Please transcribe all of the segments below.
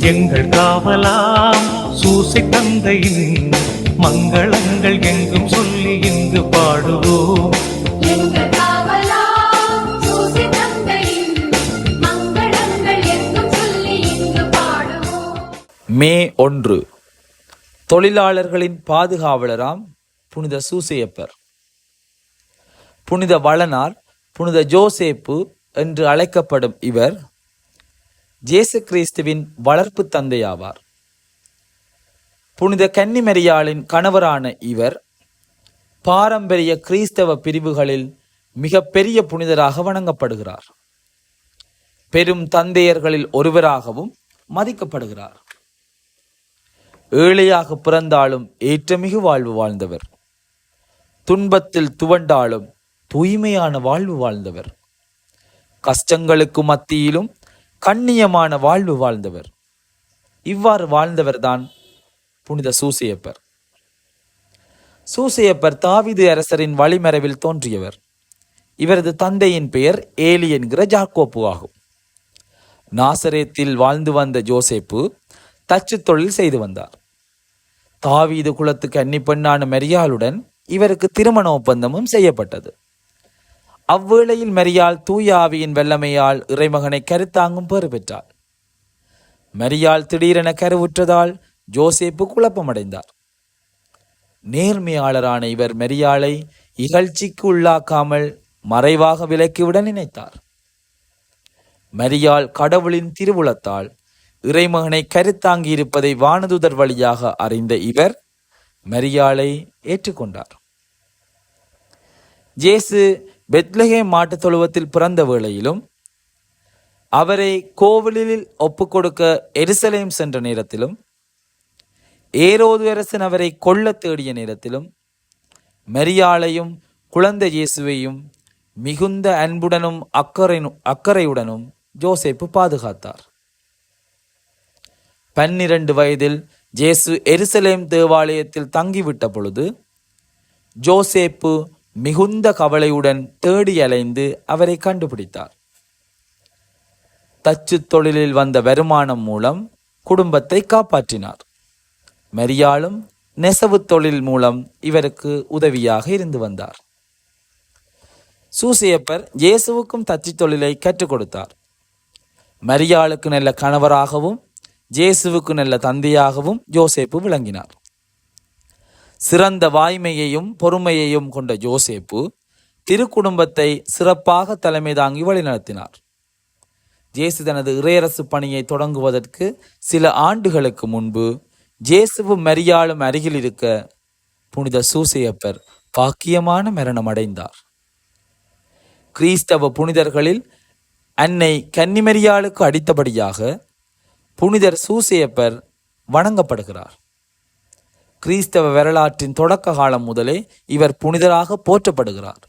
எங்கள் காவலாம் சூசை தந்தையின் மங்களங்கள் எங்கும் சொல்லி இங்கு பாடுவோம். எங்கள் காவலாம் சூசி தந்தையின் மங்களங்கள் எங்கும் சொல்லி இங்கு பாடுவோம். மே ஒன்று. தொழிலாளர்களின் பாதுகாவலராம் புனித சூசையப்பர். புனித வளனார் புனித ஜோசேப்பு என்று அழைக்கப்படும் இவர் ஜேசு கிறிஸ்துவின் வளர்ப்பு தந்தையாவார். புனித கன்னிமரியாளின் கணவரான இவர் பாரம்பரிய கிறிஸ்தவ பிரிவுகளில் மிக பெரிய புனிதராக வணங்கப்படுகிறார். பெரும் தந்தையர்களில் ஒருவராகவும் மதிக்கப்படுகிறார். ஏழையாக பிறந்தாலும் ஏற்றமிகு வாழ்வு வாழ்ந்தவர். துன்பத்தில் துவண்டாலும் தூய்மையான வாழ்வு வாழ்ந்தவர். கஷ்டங்களுக்கு மத்தியிலும் கண்ணியமான வாழ்வு வாழ்ந்தவர். இவ்வாறு வாழ்ந்தவர்தான் புனித சூசியப்பர். சூசியப்பர் தாவீது அரசரின் வழிமரபில் தோன்றியவர். இவரது தந்தையின் பெயர் ஏலி என்கிற ஜாக்கோப்பு ஆகும். நாசரேத்தில் வாழ்ந்து வந்த ஜோசேப்பு தச்சு தொழில் செய்து வந்தார். தாவீது குலத்துக்கு அன்னி பெண்ணான மெரியாளுடன் இவருக்கு திருமண ஒப்பந்தமும் செய்யப்பட்டது. அவ்வேளையில் மரியாள் தூய ஆவியின் வெள்ளமையால் இறைமகனை கருத்தாங்கும் பெறு பெற்றாள். மரியாள் திடீரென கருவுற்றதால் ஜோசேப்பு குழப்பமடைந்தார். நேர்மையாளரான இவர் மெரியாளை இகழ்ச்சிக்கு உள்ளாக்காமல் மறைவாக விலக்கிவிட நினைத்தார். மரியாள் கடவுளின் திருவுளத்தால் இறைமகனை கருத்தாங்கி இருப்பதை வானதுதர் வழியாக அறிந்த இவர் மரியாளை ஏற்றுக்கொண்டார். ஜேசு பெத்லகே மாட்டுத் தொழுவத்தில் பிறந்த வேளையிலும் அவரை கோவிலில் ஒப்புக்கொடுக்க எருசலேம் சென்ற நேரத்திலும் ஏரோது அரசன் அவரை கொல்ல தேடிய நேரத்திலும் மரியாளையும் குழந்தை இயேசுவையும் மிகுந்த அன்புடனும் அக்கறை அக்கறையுடனும் ஜோசேப்பு பாதுகாத்தார். பன்னிரண்டு வயதில் ஜேசு எருசலேம் தேவாலயத்தில் தங்கிவிட்ட பொழுது ஜோசேப்பு மிகுந்த கவலையுடன் தேடி அலைந்து அவரை கண்டுபிடித்தார். தச்சு தொழிலில் வந்த வருமானம் மூலம் குடும்பத்தை காப்பாற்றினார். மரியாளும் நெசவு தொழில் மூலம் இவருக்கு உதவியாக இருந்து வந்தார். சூசியப்பர் இயேசுவுக்கும் தச்சு தொழிலை கற்றுக் கொடுத்தார். மரியாளுக்கு நல்ல கணவராகவும் ஜேசுவுக்கு நல்ல தந்தையாகவும் ஜோசேப்பு விளங்கினார். சிறந்த வாய்மையையும் பொறுமையையும் கொண்ட ஜோசேப்பு திருக்குடும்பத்தை சிறப்பாக தலைமை தாங்கி வழிநடத்தினார் ஜேசு தனது இறையரசு பணியை தொடங்குவதற்கு சில ஆண்டுகளுக்கு முன்பு ஜேசுவும் மரியாளும் அருகில் இருக்க புனித சூசையப்பர் பாக்கியமான மரணம் அடைந்தார். கிறிஸ்தவ புனிதர்களில் அன்னை கன்னிமரியாளுக்கு அடித்தபடியாக புனிதர் சூசையப்பர் வணங்கப்படுகிறார். கிறிஸ்தவ வரலாற்றின் தொடக்க காலம் முதலே இவர் புனிதராக போற்றப்படுகிறார்.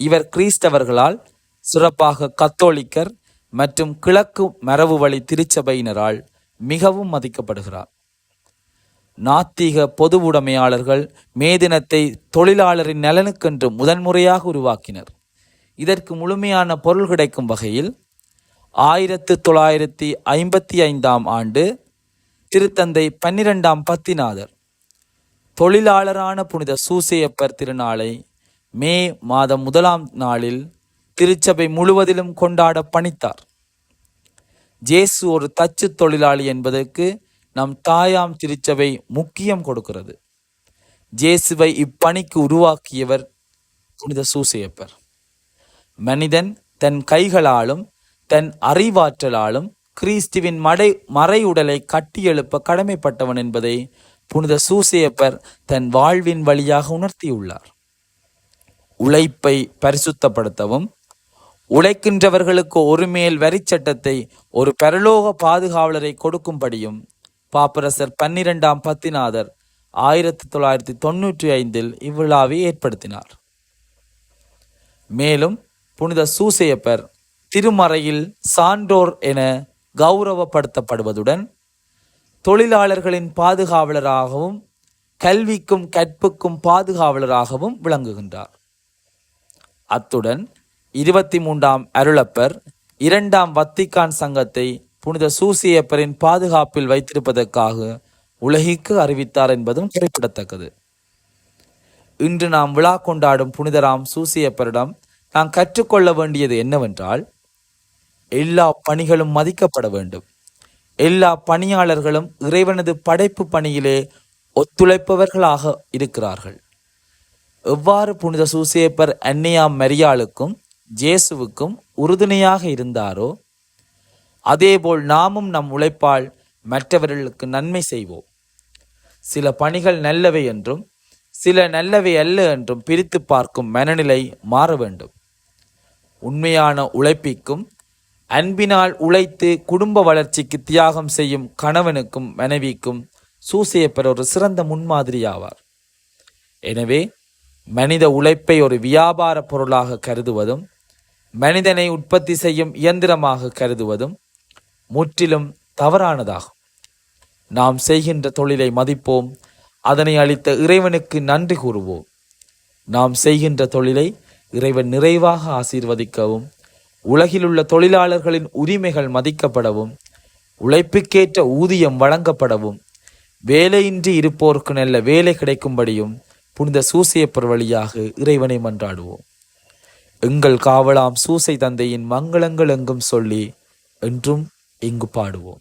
இவர் கிறிஸ்தவர்களால் சிறப்பாக கத்தோலிக்கர் மற்றும் கிழக்கு மரபு வழி திருச்சபையினரால் மிகவும் மதிக்கப்படுகிறார். நாத்திக பொது உடைமையாளர்கள் மே தினத்தை தொழிலாளரின் நலனுக்கென்று முதன்முறையாக உருவாக்கினர். இதற்கு முழுமையான பொருள் கிடைக்கும் வகையில் ஆயிரத்து தொள்ளாயிரத்தி ஐம்பத்தி ஐந்தாம் ஆண்டு திருத்தந்தை பன்னிரெண்டாம் பத்திநாதர் தொழிலாளரான புனித சூசையப்பர் திருநாளை மே மாதம் முதலாம் நாளில் திருச்சபை முழுவதிலும் கொண்டாட பணித்தார். ஜேசு ஒரு தச்சு தொழிலாளி என்பதற்கு நம் தாயாம் திருச்சபை முக்கியம் கொடுக்கிறது. ஜேசுவை இப்பணிக்கு உருவாக்கியவர் புனித சூசையப்பர். மனிதன் தன் கைகளாலும் தன் அறிவாற்றலாலும் கிறிஸ்துவின் மடை மறையுடலை கட்டியெழுப்ப கடமைப்பட்டவன் என்பதை புனித சூசையப்பர் தன் வாழ்வின் வழியாக உணர்த்தியுள்ளார். உழைப்பை பரிசுத்தப்படுத்தவும் உழைக்கின்றவர்களுக்கு ஒரு மேல் வரிச்சட்டத்தை ஒரு பரலோக பாதுகாவலரை கொடுக்கும்படியும் பாப்பரசர் பன்னிரெண்டாம் பத்திநாதர் ஆயிரத்தி தொள்ளாயிரத்தி தொண்ணூற்றி ஐந்தில் இவ்விழாவை ஏற்படுத்தினார். மேலும் புனித சூசையப்பர் திருமறையில் சான்றோர் என கௌரவப்படுத்தப்படுவதுடன் தொழிலாளர்களின் பாதுகாவலராகவும் கல்விக்கும் கற்புக்கும் பாதுகாவலராகவும் விளங்குகின்றார். அத்துடன் இருபத்தி மூன்றாம் அருளப்பர் இரண்டாம் வத்திக்கான் சங்கத்தை புனித சூசியப்பரின் பாதுகாப்பில் வைத்திருப்பதற்காக உலகிற்கு அறிவித்தார் என்பதும் குறிப்பிடத்தக்கது. இன்று நாம் விழா கொண்டாடும் புனிதராம் சூசியப்பரிடம் நாம் கற்றுக்கொள்ள வேண்டியது என்னவென்றால் எல்லா பணிகளும் மதிக்கப்பட வேண்டும். எல்லா பணியாளர்களும் இறைவனது படைப்பு பணியிலே ஒத்துழைப்பவர்களாக இருக்கிறார்கள். எவ்வாறு புனித சூசேப்பர் அன்னியா மரியாளுக்கும் ஜேசுவுக்கும் உறுதுணையாக இருந்தாரோ அதேபோல் நாமும் நம் உழைப்பால் மற்றவர்களுக்கு நன்மை செய்வோம். சில பணிகள் நல்லவை என்றும் சில நல்லவை அல்ல என்றும் பிரித்து பார்க்கும் மனநிலை மாற வேண்டும். உண்மையான உழைப்பிக்கும் அன்பினால் உழைத்து குடும்ப வளர்ச்சிக்கு தியாகம் செய்யும் கணவனுக்கும் மனைவிக்கும் சூசையப்பர் ஒரு சிறந்த முன்மாதிரியாவார். எனவே மனித உழைப்பை ஒரு வியாபார பொருளாக கருதுவதும் மனிதனை உற்பத்தி செய்யும் இயந்திரமாக கருதுவதும் முற்றிலும் தவறானதாகும். நாம் செய்கின்ற தொழிலை மதிப்போம் அதனை அளித்த இறைவனுக்கு நன்றி கூறுவோம். நாம் செய்கின்ற தொழிலை இறைவன் நிறைவாக ஆசீர்வதிக்கவும் உலகிலுள்ள தொழிலாளர்களின் உரிமைகள் மதிக்கப்படவும் உழைப்புக்கேற்ற ஊதியம் வழங்கப்படவும் வேலையின்றி இருப்போருக்கு நல்ல வேலை கிடைக்கும்படியும் புனித சூசையப்பர் வழியாக இறைவனை மன்றாடுவோம். எங்கள் காவலாம் சூசை தந்தையின் மங்களங்கள் எங்கும் சொல்லி என்றும் இங்கு பாடுவோம்.